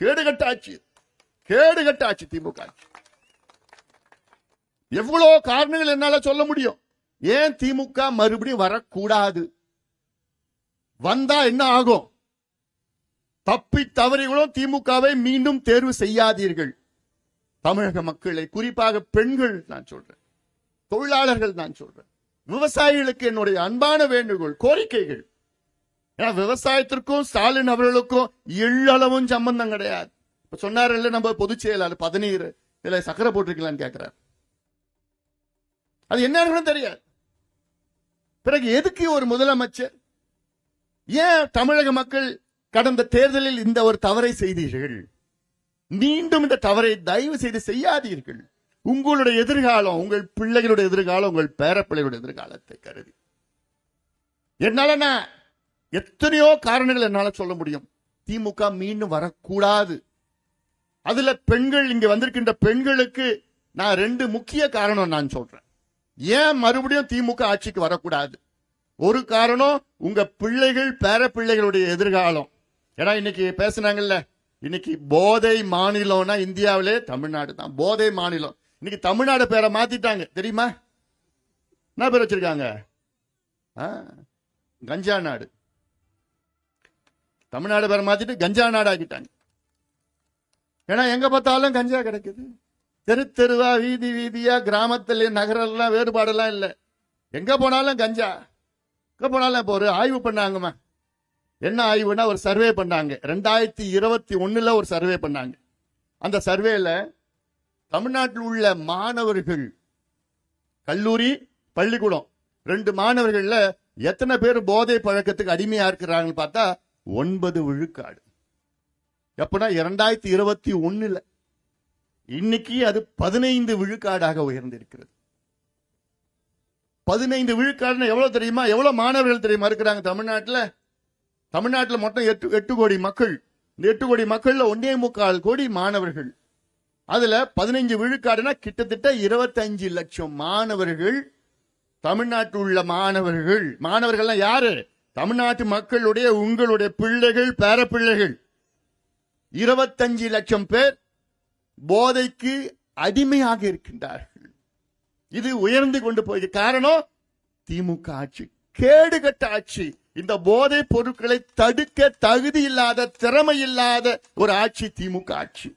கேடுகட்ட ஆட்சி கேடுகட்ட ஆட்சி திமுக. ஆட்சி எவ்வளவு காரணங்கள் என்னால சொல்ல முடியும்? ஏன் திமுக மறுபடியும் வரக்கூடாது? வந்தா என்ன ஆகும்? தப்பி தவறிகளும் திமுகவை மீண்டும் தேர்வு செய்யாதீர்கள். தமிழக மக்களை குறிப்பாக பெண்கள் நான் சொல்றேன். தொழிலாளர்கள் நான் சொல்றேன். விவசாயிகளுக்கு என்னுடைய அன்பான வேண்டுகோள் கோரிக்கைகள். ஏன்னா விவசாயத்திற்கும் ஸ்டாலின் அவர்களுக்கும் எள்ளளவும் சம்பந்தம் கிடையாது. இப்ப சொன்னார்ல நம்ம பொதுச் செயலாளர் பதநீர் இதுல சக்கரை போட்டிருக்கலான்னு கேட்கிறார் அது என்னன்னு கூட தெரியாது. பிறகு எதுக்கு ஒரு முதலமைச்சர்? ஏன் தமிழக மக்கள் கடந்த தேர்தலில் இந்த ஒரு தவறை செய்தீர்கள்? மீண்டும் இந்த தவறை தயவு செய்து செய்யாதீர்கள். உங்களுடைய எதிர்காலம் உங்கள் பிள்ளைகளுடைய எதிர்காலம் உங்கள் பேரப்பிள்ளைகளுடைய எதிர்காலத்தை கருதி. என்னால நான் எத்தனையோ காரணங்கள் என்னால சொல்ல முடியும். திமுக மீண்டும் வரக்கூடாது. அதுல பெண்கள் இங்க வந்திருக்கின்ற பெண்களுக்கு நான் ரெண்டு முக்கிய காரணம் நான் சொல்றேன். ஏன் மறுபடியும் திமுக ஆட்சிக்கு வரக்கூடாது? ஒரு காரணம் உங்க பிள்ளைகள் பேர பிள்ளைகளுடைய எதிர்காலம். ஏன்னா இன்னைக்கு பேசுனாங்கல்ல இன்னைக்கு போதை மாநிலம்னா இந்தியாவிலே தமிழ்நாடு தான். போதை மாநிலம். இன்னைக்கு தமிழ்நாடு பேரை மாத்திட்டாங்க. தெரியுமா? என்ன பேர் வச்சிருக்காங்க? ஆ, கஞ்சா நாடு. தமிழ்நாடு பேரை மாற்றிட்டு கஞ்சா நாடாக்கிட்டாங்க. ஏன்னா எங்கே பார்த்தாலும் கஞ்சா கிடைக்குது. தெரு தெருவா வீதி வீதியா கிராமத்துல நகரெல்லாம் வேறுபாடெல்லாம் இல்லை. எங்கே போனாலும் கஞ்சா. எங்கே போனாலும் இப்போ ஒரு ஆய்வு பண்ணாங்கம்மா. என்ன ஆய்வுனா ஒரு சர்வே பண்ணாங்க. ரெண்டாயிரத்தி இருபத்தி ஒன்றில் ஒரு சர்வே பண்ணாங்க. அந்த சர்வேல தமிழ்நாட்டில் உள்ள மாணவர்கள் கல்லூரி பள்ளிக்கூடம் ரெண்டு மாணவர்களில் எத்தனை பேர் போதை பழக்கத்துக்கு அடிமையாக இருக்கிறாங்கன்னு பார்த்தா ஒன்பது விழுக்காடு. எப்பனா இரண்டாயிரத்தி இருபத்தி ஒன்னுல இன்னைக்கு அது பதினைந்து விழுக்காடாக உயர்ந்திருக்கிறது. பதினைந்து விழுக்காடுன்னு எவ்வளவு தெரியுமா? எவ்வளவு மாணவர்கள் தெரியுமா இருக்கிறாங்க தமிழ்நாட்டில்? தமிழ்நாட்டில் மொத்தம் எட்டு எட்டு கோடி மக்கள். இந்த எட்டு கோடி மக்கள்ல ஒன்னே முக்கால் கோடி மாணவர்கள். அதுல பதினைஞ்சு விழுக்காடுனா கிட்டத்தட்ட இருபத்தஞ்சு லட்சம் மாணவர்கள் தமிழ்நாட்டில் உள்ள மாணவர்கள். மாணவர்கள்லாம் யாரு? தமிழ்நாட்டு மக்களுடைய உங்களுடைய பிள்ளைகள் பேரப்பிள்ளைகள் இருபத்தஞ்சு லட்சம் பேர் போதைக்கு அடிமையாக இருக்கின்றார்கள். இது உயர்ந்து கொண்டு போய் காரணம் திமுக ஆட்சி. கேடுகட்ட ஆட்சி. இந்த போதை பொருட்களை தடுக்க தகுதி இல்லாத திறமை இல்லாத ஒரு ஆட்சி திமுக ஆட்சி.